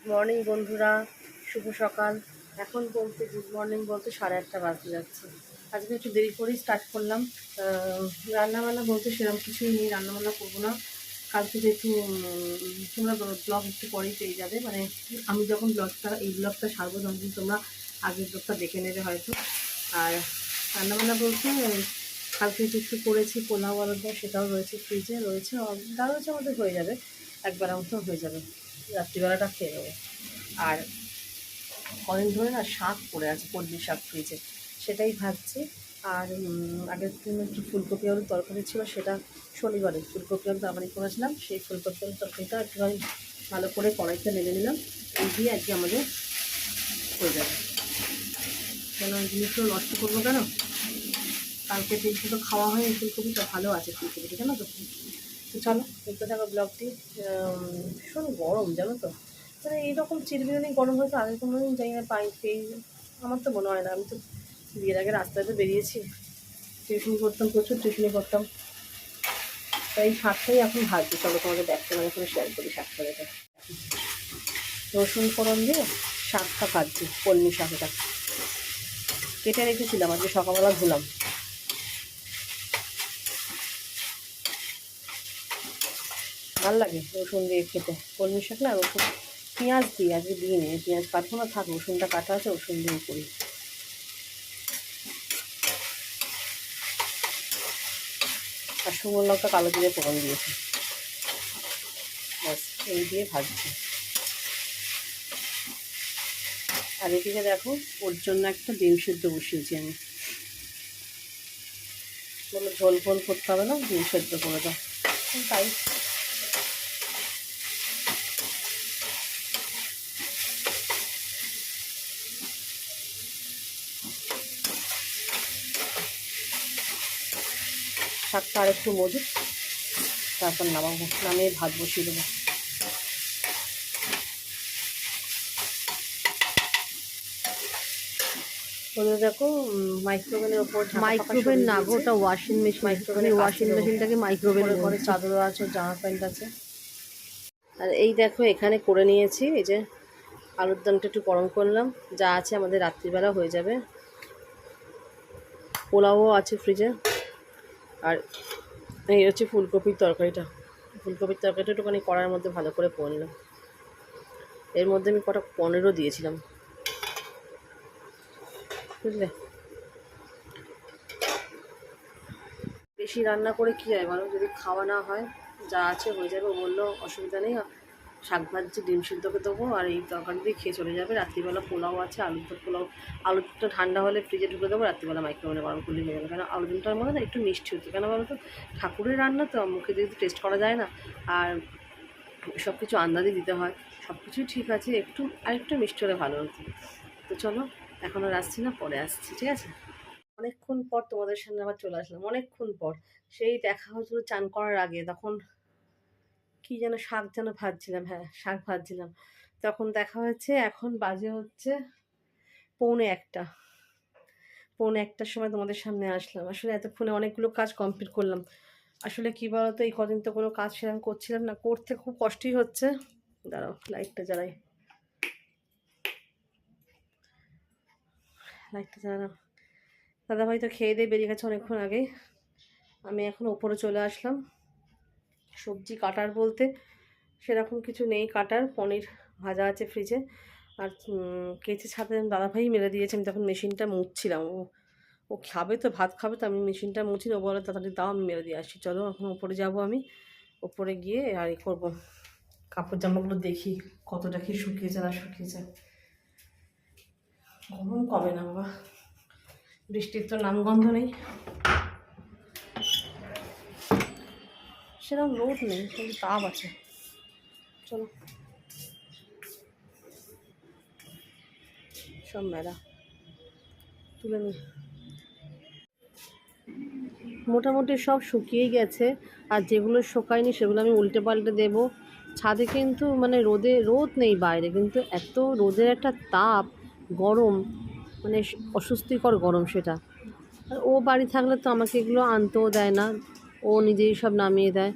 Good morning বন্ধুরা। শুভ সকাল। এখন বলতে গুড মর্নিং বলতে সাড়ে আটটা বাজতে যাচ্ছে। আজকে একটু দেরি করেই স্টার্ট করলাম। রান্নাবান্না বলতে সেরকম কিছুই নেই, রান্নাবান্না করব না। কালকে যেহেতু তোমরা ব্লগ একটু পরেই পেয়ে যাবে। মানে আমি যখন ব্লগটা এই ব্লগটা সারবো তখন তোমরা আগের ব্লগটা দেখে নেবে হয়তো। আর রান্নাবান্না বলতে, কালকে যে একটু করেছি পোলাও আলুর দম সেটাও রয়েছে ফ্রিজে রয়েছে রয়েছে আমাদের হয়ে যাবে। একবার মতো হয়ে যাবে। রাত্রিবেলাটা খেয়ে নেব। আর কদিন ধরে না শাক পড়ে আছে কলমি শাক ফ্রিজে সেটাই ভাবছি আর আগের দিন একটু ফুলকপি আলুর তরকারি ছিল, সেটা শনিবারে ফুলকপি আলু তরকারি করেছিলাম, সেই ফুলকপি আলুর তরকারিটা একটুখানি ভালো করে কড়াইতে নেড়ে নিলাম, এই দিয়ে আজকে আমাদের হয়ে যাবে। কেন জিনিসগুলো নষ্ট করব কেন? কালকে দিনটা তো খাওয়া হয় ফুলকপিটা ভালো আছে ফুলকপিটা তো? তো চলো। দেখতে থাকা ব্লগটি ভীষণ গরম, জানো তো? মানে এইরকম চিরবিরানি গরম হয়তো আগে কোনো দিন জানি না পাই পেয়ে আমার তো মনে হয় না, আমি তো বিয়ের আগে রাস্তায় তো বেরিয়েছি। টিউশন করতাম, প্রচুর টিউশনি করতাম। তাই শাকটাই এখন ভাজছি, চলো তোমাকে দেখতে মানে করে শেয়ার করি শাকটা দেখে। রসুন ফোড়ন দিয়ে শাকটা ভাজছি কলমি শাকটা। কেটে রেখেছিলাম, আজকে সকালবেলা ধুলাম। ভালো লাগে রসুন দিয়ে খেতে। কলমি শাক না, রসুন, পেঁয়াজ দিই আজকে দিই নি পেঁয়াজ কাটবো না থাক, রসুনটা কাটা আছে, রসুন দিয়ে করি। আর শুকনো লঙ্কা কালো দিয়ে ফোড়ন দিয়েছি। ব্যাস, এই দিয়ে ভাজছি। আর এদিকে দেখো, ওর জন্য একটা ডিম সেদ্ধ বসিয়েছি আমি। বলো ঝোল ফোল করতে হবে না, ডিম সেদ্ধ করে দাও। তাই শাকটা আর একটু মজুদ তারপর নামাবো নামিয়ে ভাত বসিয়ে দেবো। বলে দেখো মাইক্রোওভেনের ওপর মাইক্রোওভেন না গো ওটা ওয়াশিং মেশিন মাইক্রোওভেনে ওয়াশিং মেশিনটাকে মাইক্রোওভেন করে করে চাদর আছে জামা প্যান্ট আছে। আর এই দেখো এখানে করে নিয়েছি এই যে আলুর দমটা একটু গরম করলাম। যা আছে আমাদের রাত্রিবেলা হয়ে যাবে। পোলাও আছে ফ্রিজে আর এই হচ্ছে ফুলকপির তরকারিটা। ফুলকপির তরকারিটা একটুখানি কড়ার মধ্যে ভালো করে পড়ল। এর মধ্যে আমি কটা পনেরো দিয়েছিলাম। বুঝলে? বেশি রান্না করে কী হয় বলো? যদি খাওয়া না হয়, যা আছে হয়ে যাবে বলল অসুবিধা নেই। শাক ভাজি, ডিম সিদ্ধকে দেবো আর এই তরকারি দিয়ে খেয়ে চলে যাবে। রাত্রিবেলা পোলাও আছে, আলুর তো পোলাও আলুটা ঠান্ডা হলে ফ্রিজে ঢুকে দেবো, রাত্রিবেলা মাইক্রোওভেনে গরম করলে হয়ে যাবে। কেন আলু ডিমটার মধ্যে না একটু মিষ্টি হচ্ছে কেন বলো তো ঠাকুরের রান্না তো, মুখে যদি টেস্ট করা যায় না। আর সব কিছু আন্দাজে দিতে হয়। সব কিছুই ঠিক আছে, একটু আর একটু মিষ্টি হলে ভালো হতো। তো চলো, এখন আর আসছি না, পরে আসছি, ঠিক আছে? অনেকক্ষণ পর তোমাদের সামনে আবার চলে আসলাম, অনেকক্ষণ পর। সেই দেখা হয়েছিল চান করার আগে, তখন কি যেন শাক যেন ভাজছিলাম হ্যাঁ শাক ভাজছিলাম। তখন দেখা হয়েছে, এখন বাজে হচ্ছে পৌনে একটা। পৌনে একটার সময় তোমাদের সামনে আসলাম। আসলে এতক্ষণে অনেকগুলো কাজ কমপ্লিট করলাম। আসলে কী বলতো, এই কদিন তো কোনো কাজ সেরকম করছিলাম না, করতে খুব কষ্টই হচ্ছে। দাঁড়াও লাইটটা জ্বালাই। লাইটটা জ্বালালাম। দাদাভাই তো খেয়ে দিয়ে বেরিয়ে গেছে অনেকক্ষণ আগেই। আমি এখন ওপরে চলে আসলাম। সবজি কাটার বলতে সেরকম কিছু নেই কাটার। পনির ভাজা আছে ফ্রিজে আর কেচে ছাদে দাদাভাই মেরে দিয়েছে। আমি তখন মেশিনটা মুছছিলাম। ও ও খাবে তো, ভাত খাবে তো, আমি মেশিনটা মুছি ও বলে তাড়াতাড়ি দাও, আমি মেরে দিয়ে আসি চলো, এখন ওপরে যাব আমি। ওপরে গিয়ে আর ই করব। কাপড় জামাগুলো দেখি, কতটা কি শুকিয়েছে না শুকিয়েছে। গরম কবে না বাবা? বৃষ্টির তো নামগন্ধ নেই। সেরকম রোদ নেই, কিন্তু তাপ আছে। চলো। সব মেলা তুলে নি। মোটামুটি সব শুকিয়েই গেছে, আর যেগুলো শুকায়নি সেগুলো আমি উল্টে পাল্টে দেবো। ছাদে কিন্তু মানে রোদে রোদ নেই বাইরে, কিন্তু এত রোদের একটা তাপ, গরম মানে অস্বস্তিকর গরম সেটা। আর ও বাড়ি থাকলে তো আমাকে এগুলো আনতেও দেয় না। ও নিজেই সব নামিয়ে দেয়।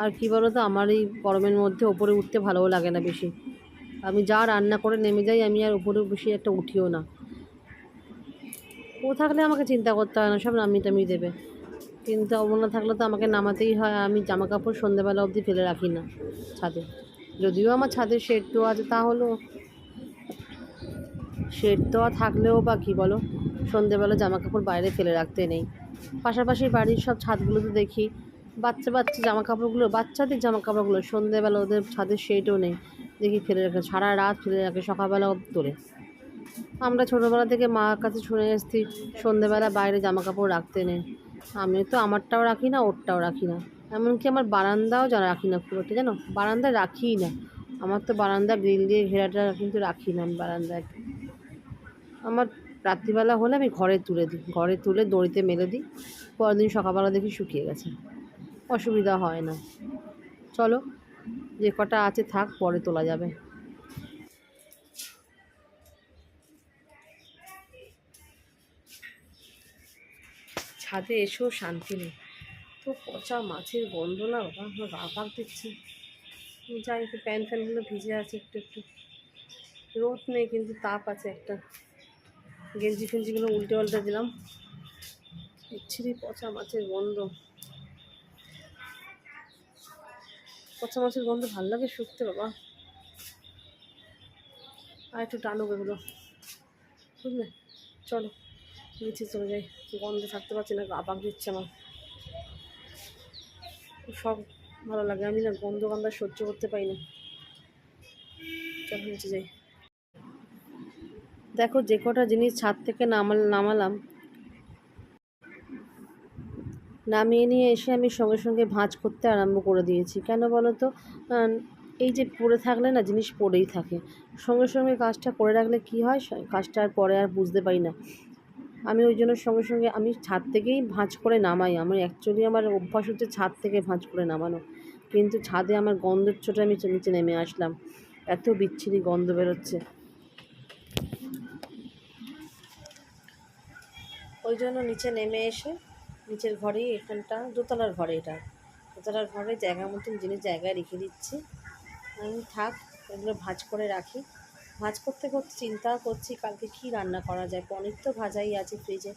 আর কী বলো তো আমার এই গরমের মধ্যে ওপরে উঠতে ভালোও লাগে না বেশি। আমি যা রান্না করে নেমে যাই, আমি আর উপরে বেশি একটা উঠিও না। ও থাকলে আমাকে চিন্তা করতে হয় না, সব নামিয়ে টামিয়ে দেবে। কিন্তু অমর না থাকলে তো আমাকে নামাতেই হয় আমি জামা কাপড় সন্ধ্যেবেলা অবধি ফেলে রাখি না ছাদে। যদিও আমার ছাদের শেড তো আছে, তাহলেও শেড তো আর থাকলেও বা কী বলো, সন্ধ্যেবেলা জামা কাপড় বাইরে ফেলে রাখতে নেই। পাশাপাশি বাড়ির সব ছাদগুলোতে দেখি। বাচ্চা বাচ্চা জামা কাপড়গুলো বাচ্চাদের জামা কাপড়গুলো সন্ধ্যেবেলা ওদের ছাদের শেডও নেই। দেখি ফেলে রাখে, সারা রাত ফেলে রাখে, সকালবেলা তোলে। আমরা ছোটোবেলা থেকে মার কাছে শুনে এসেছি সন্ধ্যেবেলা বাইরে জামা কাপড় রাখতে নেই। আমি তো আমারটাও রাখি না, ওরটাও রাখি না। এমনকি আমার বারান্দাও যা রাখি না খুব একটা জানো? বারান্দায় রাখিই না। আমার তো বারান্দা গ্রিল দিয়ে ঘেরাটা কিন্তু রাখি না আমি বারান্দায়। আমার রাত্রিবেলা হলে আমি ঘরে তুলে দিই। ঘরে তুলে দড়িতে মেলে দিই। পরের দিন সকালবেলা দেখি শুকিয়ে গেছে। অসুবিধা হয় না। চলো, যে কটা আছে থাক, পরে তোলা যাবে। ছাদে এসেও শান্তি নেই। তো পচা মাছের গন্ধ না, বাবা, আমার গা পাক দিচ্ছে। যাই একটু প্যান ফ্যানগুলো ভিজে আছে একটু একটু। রোদ নেই, কিন্তু তাপ আছে একটা। গেঞ্জি ফেঞ্জিগুলো উল্টে পাল্টে দিলাম। ইচ্ছিরি পচা মাছের গন্ধ। পচা মাছের গন্ধ ভালো লাগে শুকতে বাবা। আর একটু টানুক এগুলো বুঝলে? চলো, নিচে চলে যাই। গন্ধে থাকতে পারছি না, গা পাক দিচ্ছে আমার। সব ভালো লাগে। আমি না গন্ধ গন্ধ সহ্য করতে পারি না। চলো, নিচে যাই। দেখো যে কটা জিনিস ছাদ থেকে নামাল, নামালাম। নামিয়ে নিয়ে এসে আমি সঙ্গে সঙ্গে ভাঁজ করতে আরম্ভ করে দিয়েছি। কেন বলো তো? এই যে পড়ে থাকলে না জিনিস পড়েই থাকে। সঙ্গে সঙ্গে কাজটা করে রাখলে কি হয়? কাজটা আর পরে আর বুঝতে পারি না। আমি ওই জন্য সঙ্গে সঙ্গে আমি ছাদ থেকেই ভাঁজ করে নামাই। আমার অ্যাকচুয়ালি আমার অভ্যাস হচ্ছে ছাদ থেকে ভাঁজ করে নামানো। কিন্তু ছাদে আমার গন্ধের ছোটো আমি নিচে নেমে আসলাম। এত বিচ্ছিরি গন্ধ বেরোচ্ছে। ওই জন্য নিচে নেমে এসে নিচের ঘরেই এখানটা, দোতলার ঘরে এটা। দোতলার ঘরে জায়গা মতন জিনিস জায়গায় রেখে দিচ্ছি। আমি থাক, এগুলো ভাজ করে রাখি। ভাজ করতে করতে চিন্তা করছি কালকে কী রান্না করা যায়। পনির তো ভাজাই আছে ফ্রিজে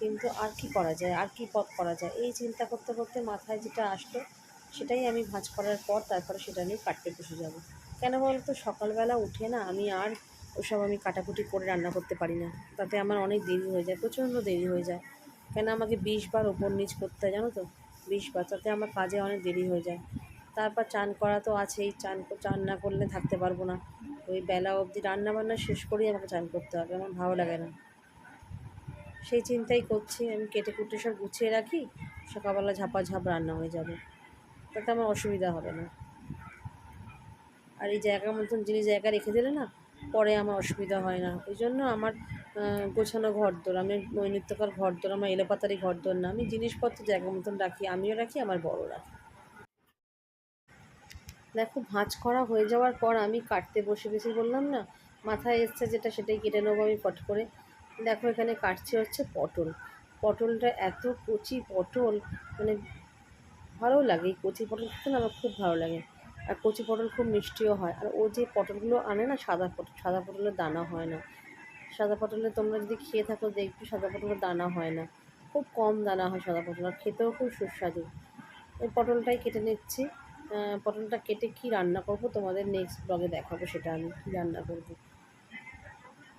কিন্তু আর কি করা যায়, আর কি পদ করা যায়? এই চিন্তা করতে করতে মাথায় যেটা আসলো, সেটাই আমি ভাজ করার পর তারপরে সেটা নিয়ে কাটতে বসে যাব। কেন বলতো? সকালবেলা উঠে না আমি আর ওসব আমি কাটাকুটি করে রান্না করতে পারি না। তাতে আমার অনেক দেরি হয়ে যায়, প্রচণ্ড দেরি হয়ে যায়। কেন আমাকে বিশ বার ওপর নিচ করতে হয়, জানো তো? বিশ বার, তাতে আমার কাজে অনেক দেরি হয়ে যায়। তারপর চান করা তো আছেই, চান চান না করলে থাকতে পারব না। ওই বেলা অবধি রান্না বান্না শেষ করেই আমাকে চান করতে হবে, আমার ভালো লাগে না। সেই চিন্তাই করছি, আমি কেটে কুটে সব গুছিয়ে রাখি, সকালবেলা ঝাপা ঝাপ রান্না হয়ে যাবে। তাতে আমার অসুবিধা হবে না। আর এই জায়গা মতন জিনিস জায়গা রেখে দিলে না পরে আমার অসুবিধা হয় না। ওই জন্য আমার গোছানো ঘরদোর, আমি নৈনিত্যকার ঘরদোর, আমার এলোপাতারি ঘরদোর না। আমি জিনিসপত্র জায়গা মতন রাখি, আমিও রাখি, আমার বড় রাখি। দেখো, ভাঁজ করা হয়ে যাওয়ার পর আমি কাটতে বসে বেশি বললাম না, মাথায় এসছে যেটা সেটাই কেটে নেব আমি ফট করে। দেখো, এখানে কাটছে হচ্ছে পটল। পটলটা এত কচি পটল মানে ভালো লাগে, এই কচি পটল খেতে আমার খুব ভালো লাগে। আর কচি পটল খুব মিষ্টিও হয়। আর ও যে পটলগুলো আনে না, সাদা পটল সাদা পটলের দানা হয় না। সাদা পটলে তোমরা যদি খেয়ে থাকো, দেখবে সাদা পটলের দানা হয় না। খুব কম দানা হয় সাদা পটল, আর খেতেও খুব সুস্বাদু। ওই পটলটাই কেটে নিচ্ছি। পটলটা কেটে কি রান্না করব তোমাদের নেক্সট ব্লগে দেখাবো সেটা আমি, কী রান্না করব।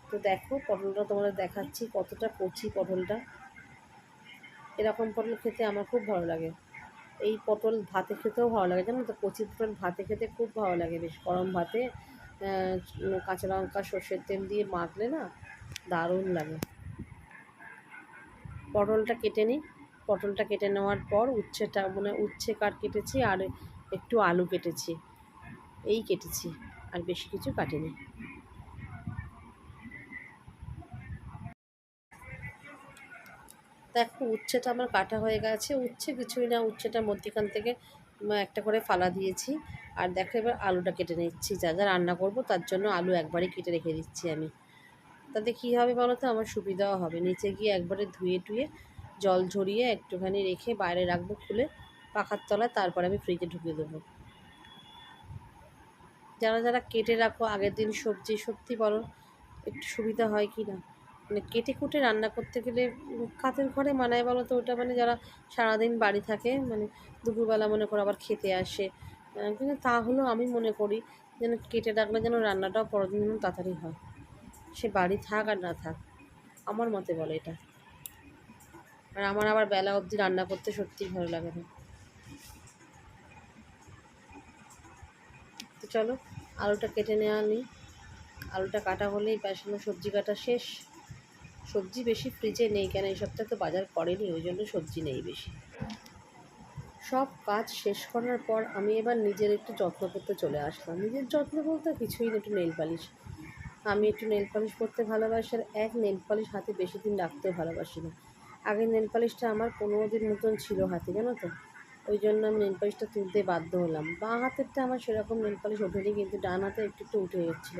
তো দেখো, পটলটা তোমাদের দেখাচ্ছি কতটা কচি পটলটা। এরকম পটল খেতে আমার খুব ভালো লাগে। এই পটল ভাতে খেতেও ভালো লাগে, জানো তো? কচি পটল ভাতে খেতে খুব ভালো লাগে বেশ, গরম ভাতে। কাঁচা লঙ্কা, সর্ষের তেল দিয়ে মাখলে না দারুণ লাগে। পটলটা কেটে নিই। পটলটা কেটে নেওয়ার পর উচ্ছেটা মানে উচ্ছে কাট কেটেছি আর একটু আলু কেটেছি। এই কেটেছি, আর বেশি কিছু কাটিনি। দেখো উচ্ছেটা আমার কাটা হয়ে গেছে, উচ্ছে কিছুই না উচ্ছেটা মধ্যিখান থেকে একটা করে ফালা দিয়েছি। আর দেখো এবার আলুটা কেটে নিচ্ছি, যা যা রান্না করব তার জন্য আলু একবারে কেটে রেখে দিচ্ছি আমি। তাতে কী হবে বলো তো? আমার সুবিধাও হবে। নিচে গিয়ে একবারে ধুয়ে টুয়ে জল ঝরিয়ে একটুখানি রেখে বাইরে রাখব খুলে পাখার তলায়, তারপরে আমি ফ্রিজে ঢুকিয়ে দেবো। যারা যারা কেটে রাখো আগের দিন সবজি, সত্যি বলো, একটু সুবিধা হয় কি না? মানে কেটে কুটে রান্না করতে গেলে কাতের ঘরে মানায় বলো তো? ওটা মানে যারা সারাদিন বাড়ি থাকে মানে দুপুরবেলা মনে করো আবার খেতে আসে। কিন্তু তাহলেও আমি মনে করি যেন কেটে রাখলে যেন রান্নাটাও পরের দিন তাড়াতাড়ি হয়। সে বাড়ি থাক আর না থাক, আমার মতে বলে এটা। আর আমার আবার বেলা অবধি রান্না করতে সত্যিই ভালো লাগে না। তো চলো, আলুটা কেটে নেওয়া নিই। আলুটা কাটা হলেই ব্যাস সবজি কাটা শেষ। সবজি বেশি ফ্রিজে নেই কেন? এই সপ্তাহে তো বাজার করেনি, ওই জন্য সবজি নেই বেশি। সব কাজ শেষ করার পর আমি এবার নিজের একটু যত্ন করতে চলে আসলাম। নিজের যত্ন বলতে কিছুই না, একটু নেল পালিশ আমি একটু নেল পালিশ করতে ভালোবাসি আর এক নেল পালিশ হাতে বেশি দিন রাখতেও ভালোবাসি না। আগে নেল পালিশটা আমার পনেরো দিন মতন ছিল হাতে, জানো তো? ওই জন্য আমি নেল পালিশটা তুলতে বাধ্য হলাম। বাঁ হাতেরটা আমার সেরকম নেল পালিশ ওঠেনি, কিন্তু ডান হাতে একটু একটু উঠে যাচ্ছিল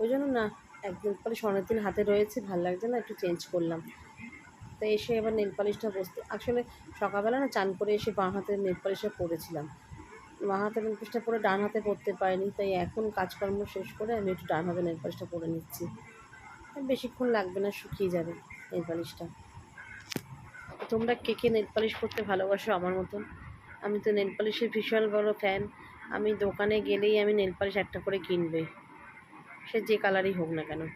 ওই জন্য না এক নেল পালিশ অনেক দিন হাতে রয়েছে, ভালো লাগছে না, একটু চেঞ্জ করলাম। তো এসে এবার নেল পালিশটা বসতে আসলে সকালবেলা না চান করে এসে বাঁ হাতের নেল পালিশটা পরেছিলাম। বাঁ হাতের নেল পালিশটা পরে ডান হাতে পরতে পারিনি, তাই এখন কাজকর্ম শেষ করে আমি একটু ডান হাতে নেল পালিশটা পরে নিচ্ছি। বেশিক্ষণ লাগবে না, শুকিয়ে যাবে নেল পালিশটা তোমরা কে কে নেল পালিশ করতে ভালোবাসো আমার মতন? আমি তো নেল পালিশের ভীষণ বড় ফ্যান আমি দোকানে গেলেই আমি নেল পালিশ একটা করে কিনবে। সে যে কালারই হোক না কেন।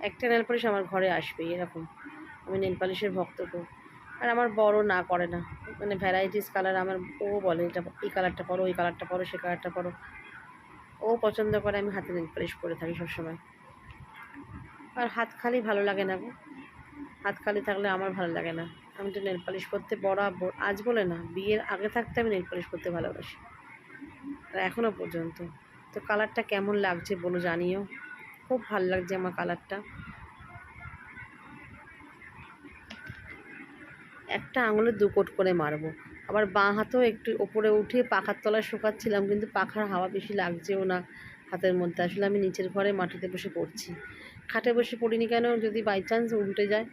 একটা নেল পালিশ আমার ঘরে আসবে এরকম। আমি নেল পালিশের ভক্ত তো। আর আমার বড় না করে না। মানে ভ্যারাইটিস কালার আমার ও বলে, এটা এই কালারটা পরো ওই কালারটা পরো, সে কালারটা পরো। ও পছন্দ করে, আমি হাতে নেল পালিশ করে থাকি সবসময়। আর হাত খালি ভালো লাগে না গো। হাত খালি থাকলে আমার ভালো লাগে না। আমি তো নেল পালিশ করতে বড় আজ বলে না, বিয়ের আগে থাকতে আমি নেল পালিশ করতে ভালোবাসি। আর এখনও পর্যন্ত। তো কালারটা কেমন লাগছে বলো জানিও। খুব ভালো লাগছে আমার কালারটা। একটা আঙুলে দু কোট করে মারবো। আবার বাঁ হাতেও একটু ওপরে উঠে পাখার তলায় শুকাচ্ছিলাম, কিন্তু পাখার হাওয়া বেশি লাগছেও না হাতের মধ্যে। আসলে আমি নিচের ঘরে মাটিতে বসে পড়ছি। খাটে বসে পড়িনি কেন? যদি বাই চান্স উল্টে যায়,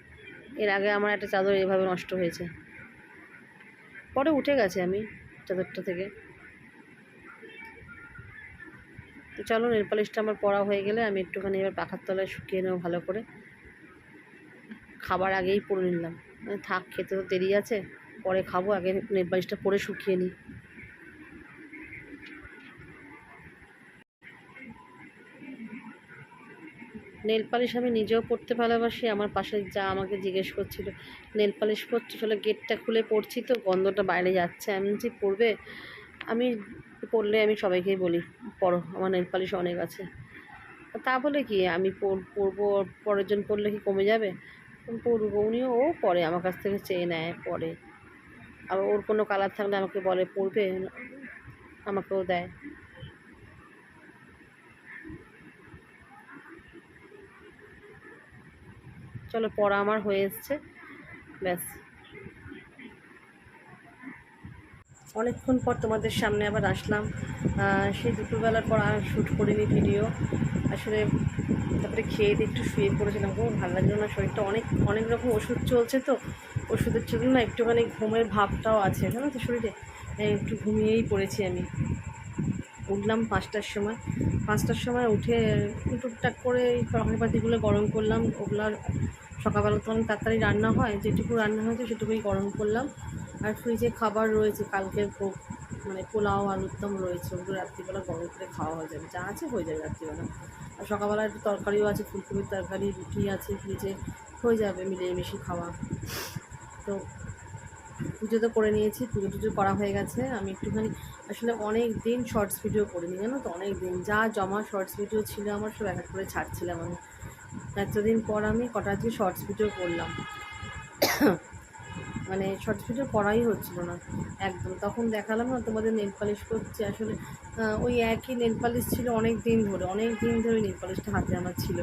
এর আগে আমার একটা চাদর এভাবে নষ্ট হয়েছে। পরে উঠে গেছে আমি চাদরটা থেকে। তো চলো, নেল পালিশটা আমার পড়া হয়ে গেলে আমি একটুখানি এবার পাখার তলায় শুকিয়ে নেব ভালো করে। খাবার আগেই পরে নিলাম। মানে থাক, খেতে তো দেরি আছে, পরে খাব, আগে নেল পালিশটা পরে শুকিয়ে নিই। নেল পালিশ আমি নিজেও পড়তে ভালোবাসি, আমার পাশে যা আমাকে জিজ্ঞেস করছিল, নেল পালিশ পরছি আসলে গেটটা খুলে পড়ছি তো, গন্ধটা বাইরে যাচ্ছে, আমি যে পড়বে আমি পড়লে আমি সবাইকেই বলি পড়ো আমার নেল পালিশ অনেক আছে। তা বলে কি, আমি পরবো পরের জন পড়লে কি কমে যাবে? পড়ব, উনিও ও পরে আমার কাছ থেকে চেয়ে নেয় পরে আবার ওর কোনো কালার থাকলে আমাকে বলে, পড়বে? আমাকেও দেয়। চলো, পড়া আমার হয়ে এসছে, ব্যাস। অনেকক্ষণ পর তোমাদের সামনে আবার আসলাম। সেই দুপুরবেলার পর আর শ্যুট করিনি ভিডিও। আসলে তারপরে খেয়ে দিয়ে একটু শুয়ে পড়েছিলাম। খুব ভালো লাগল না শরীরটা। অনেক অনেক রকম ওষুধ চলছে তো। ওষুধের জন্য না একটুখানি ঘুমের ভাবটাও আছে। জানো তো শরীরে? একটু ঘুমিয়েই পড়েছি আমি। উঠলাম পাঁচটার সময়। পাঁচটার সময় উঠে টুকটাক করে এই তরকারিপাতিগুলো গরম করলাম। ওগুলো সকালবেলা তো অনেক তাড়াতাড়ি রান্না হয়। যেটুকু রান্না হয়েছে সেটুকুই গরম করলাম। আর ফ্রিজে খাবার রয়েছে কালকের মানে পোলাও, আলুর দম রয়েছে, ওগুলো রাত্রিবেলা গরম করে খাওয়া হয়ে যাবে। যা আছে হয়ে যাবে রাত্রিবেলা। আর সকালবেলা একটু তরকারিও আছে, ফুলকপির তরকারি, রুটি আছে ফ্রিজে হয়ে যাবে মিলিয়ে মিশিয়ে খাওয়া। তো পুজো তো করে নিয়েছি, পুজো টুজো করা হয়ে গেছে। আমি একটুখানি আসলে অনেক দিন শর্টস ভিডিও করিনি, জানো তো? অনেক দিন। যা জমা শর্টস ভিডিও ছিল আমার, সব এক এক করে ছাড়ছিলাম আমি। এতদিন পর আমি কটা আজকে শর্টস ভিডিও করলাম। মানে শর্টস ভিডিও করাই হচ্ছিল না, একদম। তখন দেখালাম না, তোমাদের নেল পালিশ করছি। আসলে ওই একই নেল পালিশ ছিল অনেক দিন ধরে, অনেক দিন ধরে নেল পালিশটা হাতে আমার ছিল।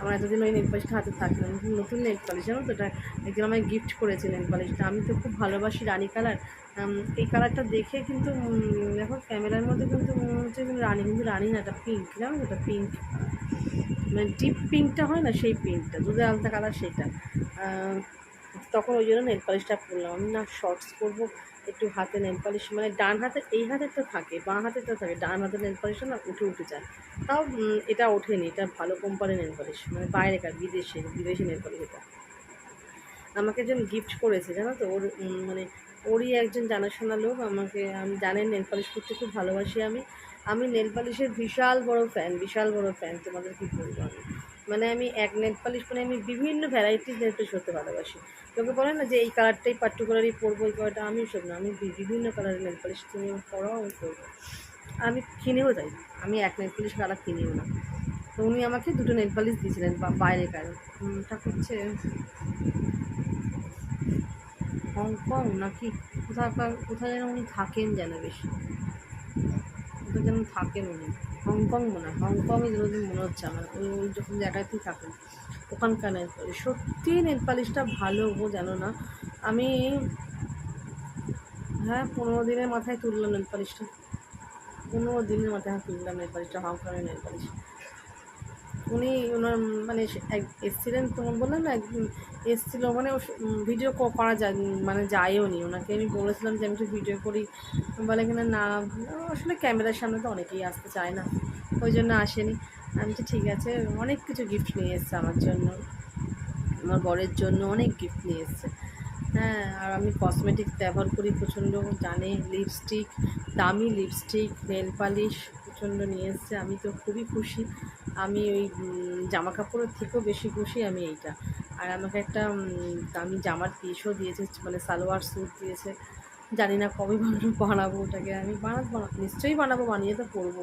আমার এতদিন ওই নেল পালিশটা হাতে থাকতো না। নতুন নেল পালিশ, জানো তো, এটা একজন আমায় গিফট করেছে নেল পালিশটা। আমি তো খুব ভালোবাসি রানী কালার। এই কালারটা দেখে কিন্তু দেখো, ক্যামেরার মধ্যে কিন্তু মনে হচ্ছে রানী, কিন্তু রানী না, এটা পিঙ্ক জানো এটা পিঙ্ক মানে ডিপ পিঙ্কটা হয় না, সেই পিঙ্কটা দুধে আলতা কালার সেটা। তখন ওই জন্য নেল পালিশটা করলাম আমি না শর্টস করব একটু হাতে নেল পালিশ মানে ডান হাতে, এই হাতে তো থাকে, বাঁ হাতে তো থাকে, ডান হাতে নেল পালিশটা না উঠে উঠে যায়। তাও এটা ওঠেনি, এটা ভালো কোম্পানির নেল পালিশ মানে বাইরেকার বিদেশে, বিদেশি নেল পালিশ এটা। আমাকে একজন গিফট করেছে, জানো তো, ওর মানে ওরই একজন জানাশোনা লোক আমাকে, আমি জানেন নেল পালিশ করতে খুব ভালোবাসি আমি। আমি নেল পালিশের বিশাল বড় ফ্যান বিশাল বড় ফ্যান তোমাদের কী বলব আমি? মানে আমি এক নেল পালিশ মানে আমি বিভিন্ন ভ্যারাইটিস নেল পালিশ করতে ভালোবাসি। তোকে বলে না যে এই কালারটাই পার্টিকুলারই পরবো, এই কালারটা আমি সব না। আমি বিভিন্ন কালারের নেল পালিশ তুমি পরাও আমি করব আমি কিনেও যাই আমি এক নেল পালিশ কালার কিনিও না। তো উনি আমাকে দুটো নেল পালিশ দিয়েছিলেন বাইরে কারণ ওটা হচ্ছে হংকং নাকি? কোথাও কোথায় যেন উনি থাকেন যেন বেশি। কোথায় যেন থাকেন উনি। হংকং মনে হয়। হংকংয়ে যেন মনে হচ্ছে আমার। ওই ওই যখন জায়গাতেই থাকেন, ওখানকার নেল পালিশ সত্যি নেল পালিশটা ভালো গো, জানো না? আমি হ্যাঁ পনেরো দিনের মাথায় তুললাম নেল পালিশটা পনেরো দিনের মাথায় হ্যাঁ তুললাম নেল পালিশটা হংকংয়ের নেল পালিশ উনি ওনার মানে এক- এসছিলেন তোমার বললাম না, একদিন এসছিল মানে ভিডিও করা যায় মানে যায়ও নি। ওনাকে আমি বলেছিলাম যে, আমি একটু ভিডিও করি। বলে কিনা, না, আসলে ক্যামেরার সামনে তো অনেকেই আসতে চায় না। ওই জন্য আসেনি। আমি তো ঠিক আছে, অনেক কিছু গিফট নিয়ে এসছে আমার জন্য। আমার বরের জন্য অনেক গিফট নিয়ে এসছে। হ্যাঁ আর আমি কসমেটিক্স ব্যবহার করি প্রচণ্ড, জানে লিপস্টিক দামি লিপস্টিক নেল পালিশ প্রচণ্ড নিয়ে এসছে। আমি তো খুবই খুশি। আমি ওই জামা কাপড়ের থেকেও বেশি খুশি আমি এইটা। আর আমাকে একটা দামি জামার পিসও দিয়েছে মানে সালোয়ার স্যুট দিয়েছে। জানি না কবে বানাবো ওটাকে আমি। বানাবো নিশ্চয়ই বানাবো, বানিয়ে তো পরবো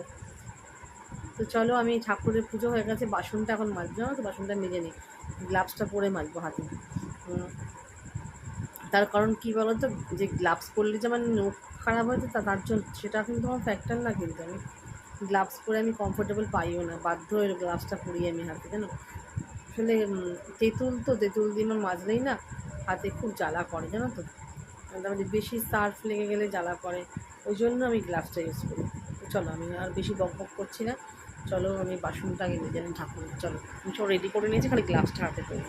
তো চলো, আমি ঠাকুরের পুজো হয়ে গেছে, বাসনটা এখন মাজবো না তো? বাসনটা মেজে নিই। গ্লাভসটা পরে মাজবো হাতে। তার কারণ কী বলো তো যে গ্লাভস পরলে যে আমার নখ খারাপ হয়তো তা তার জন্য সেটা কিন্তু আমার ফ্যাক্টর না কিন্তু আমি। গ্লাভস পরে আমি কমফোর্টেবল পাইও না। বাধ্য হয়ে গ্লাভসটা পরি আমি হাতে, জানো? আসলে তেঁতুল তো তেঁতুল দিয়ে আমার মাজলেই না, হাতে খুব জ্বালা করে, জানো তো? মোটামুটি বেশি সার্ফ লেগে গেলে জ্বালা করে, ওই জন্য আমি গ্লাভসটা ইউজ করি। চলো, আমি আর বেশি বক বক করছি না। চলো, আমি বাসনটা আগে যাবেন ঠাকুর চলো, আমি সব রেডি করে নিয়েছি, খালি গ্লাভসটা হাতে করব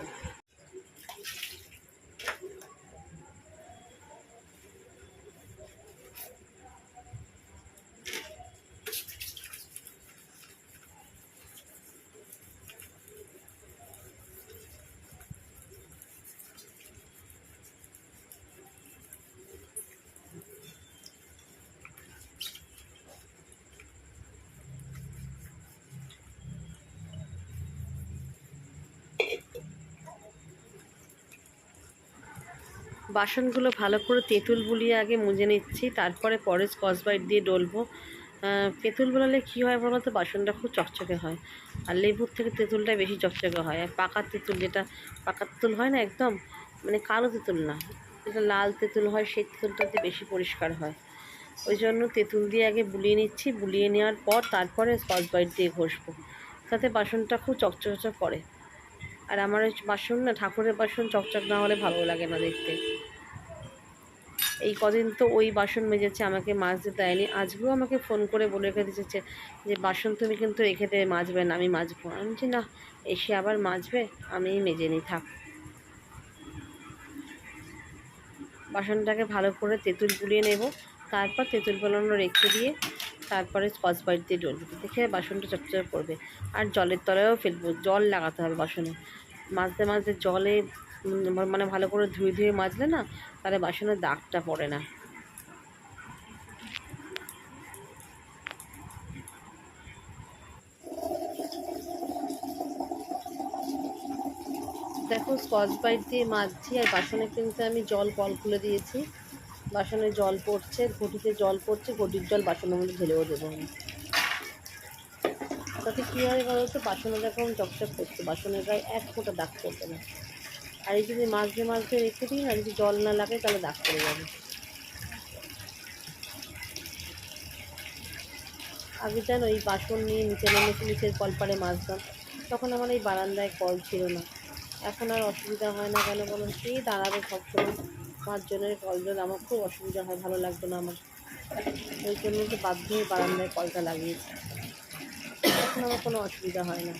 বাসনগুলো ভালো করে তেঁতুল বুলিয়ে আগে মুজে নিচ্ছি, তারপরে পরে স্কচ বাইট দিয়ে ডলবো। তেঁতুল বোলালে কী হয় বলো তো? বাসনটা খুব চকচকে হয়। আর লেবুর থেকে তেঁতুলটা বেশি চকচকে হয়। আর পাকা তেঁতুল যেটা, পাকা তেঁতুল হয় না একদম? মানে কালো তেঁতুল না। যেটা লাল তেঁতুল হয়, সেই তেঁতুলটাতে বেশি পরিষ্কার হয়। ওই জন্য তেঁতুল দিয়ে আগে বুলিয়ে নিচ্ছি। বুলিয়ে নেওয়ার পর তারপরে স্কচ বাইট দিয়ে ঘষবো। তাতে বাসনটা খুব চকচকচক করে। আর আমার বাসন না, ঠাকুরের বাসন চকচক না হলে ভালো লাগে না দেখতে। এই কদিন তো ওই বাসন মেজেছে, আমাকে মাজতে দেয়নি। আজকেও আমাকে ফোন করে বলে রেখে দিয়েছে যে, বাসন তুমি কিন্তু রেখে দেবে মাজবে না, আমি মাজবো আমি বলছি, না, এসে আবার মাজবে, আমি মেজে নিই, থাক। বাসনটাকে ভালো করে তেঁতুল গুলিয়ে নেব, তারপর তেঁতুল গলানো রেখে দিয়ে তারপরে স্কচ বাইট দিয়ে ডলবো দেখে বাসনটা চকচকে করবে আর জলের তলায়ও ফেলব, জল লাগাতে হবে বাসনে। মাজতে মাজতে জলে মানে ভালো করে ধুয়ে ধুয়ে মাজলে না, তাহলে বাসনের দাগটা পড়ে না। দেখো, স্কচ বাইট দিয়ে মাজছি, আর বাসনে কিন্তু আমি জল কল খুলে দিয়েছি। বাসনে জল পড়ছে, ঘটিতে জল পড়ছে, ঘটির জল বাসনের মধ্যে ঢেলেও দেবো তাতে কী হয় বলো তো বাসনে যখন চকচক করছে, বাসনের গায়ে এক ফোঁটা দাগ পড়বে না। আর এই যদি মাঝে মাঝে রেখে দিই না যদি জল না লাগে তাহলে দাগ পড়ে যাবে। আগে যেন ওই বাসন নিয়ে নিচে নেমেছে নিচের কলপারে মাজতাম তখন আমার এই বারান্দায় কল ছিল না। এখন আর অসুবিধা হয় না কেন বলো সেই দাঁড়াবে সবসময় পাঁচজনের কল জল আমার খুব অসুবিধা হয়, ভালো লাগতো না আমার। ওই জন্য বাধ্য হয়ে বারান্দায় কলটা লাগিয়েছি। এখন আমার কোনো অসুবিধা হয় না।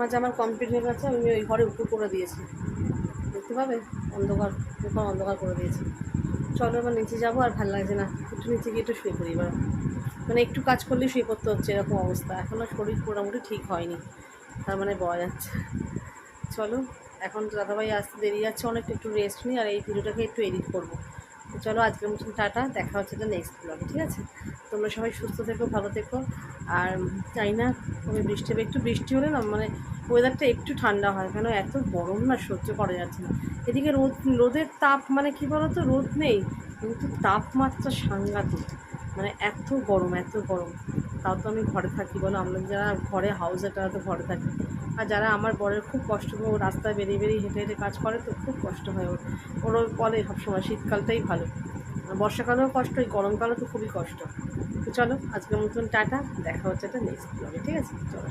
মাঝে আমার কমপ্লিট হয়ে গেছে, আমি ওই ঘরে উপর করে দিয়েছি। দেখতে পাবে? অন্ধকার উপর অন্ধকার করে দিয়েছি। চলো এবার নিচে যাব, আর ভালো লাগছে না। একটু নিচে গিয়ে একটু শুয়ে পড়ি এবার। মানে একটু কাজ করলেই শুয়ে পড়তে হচ্ছে, এরকম অবস্থা। এখনও শরীর মোটামুটি ঠিক হয়নি। তার মানে বলা যাচ্ছে। চলো, এখন দাদাভাই আসতে দেরি যাচ্ছে অনেক একটু রেস্ট নিই, আর এই ভিডিওটাকে একটু এডিট করব। চলো আজকের মতন টাটা, দেখা হচ্ছে তো নেক্সট ব্লগে ঠিক আছে? তোমরা সবাই সুস্থ থেকো, ভালো থেকো। আর চাই না কবে বৃষ্টি হবে। একটু বৃষ্টি হলে না মানে ওয়েদারটা একটু ঠান্ডা হয়, কেন এত গরম না সহ্য করা যাচ্ছে না। এদিকে রোদ, রোদের তাপ মানে কি বলো তো রোদ নেই, কিন্তু তাপমাত্রা সাংঘাতিক। মানে এত গরম এত গরম। তাও তো আমি ঘরে থাকি বলো, আমরা যারা ঘরে হাউসে তারা তো ঘরে থাকি। আর যারা আমার বরের খুব কষ্ট হয় ও রাস্তায় বেরিয়ে বেরিয়ে হেঁটে হেঁটে কাজ করে, তো খুব কষ্ট হয় ওর। ওর বলে সবসময়, শীতকালটাই ভালো। বর্ষাকালেও কষ্ট, এই গরমকালও তো খুবই কষ্ট। তো চলো, আজকের মতন টাটা, দেখা হচ্ছে একটা নেক্সট ব্লগে ঠিক আছে? চলো।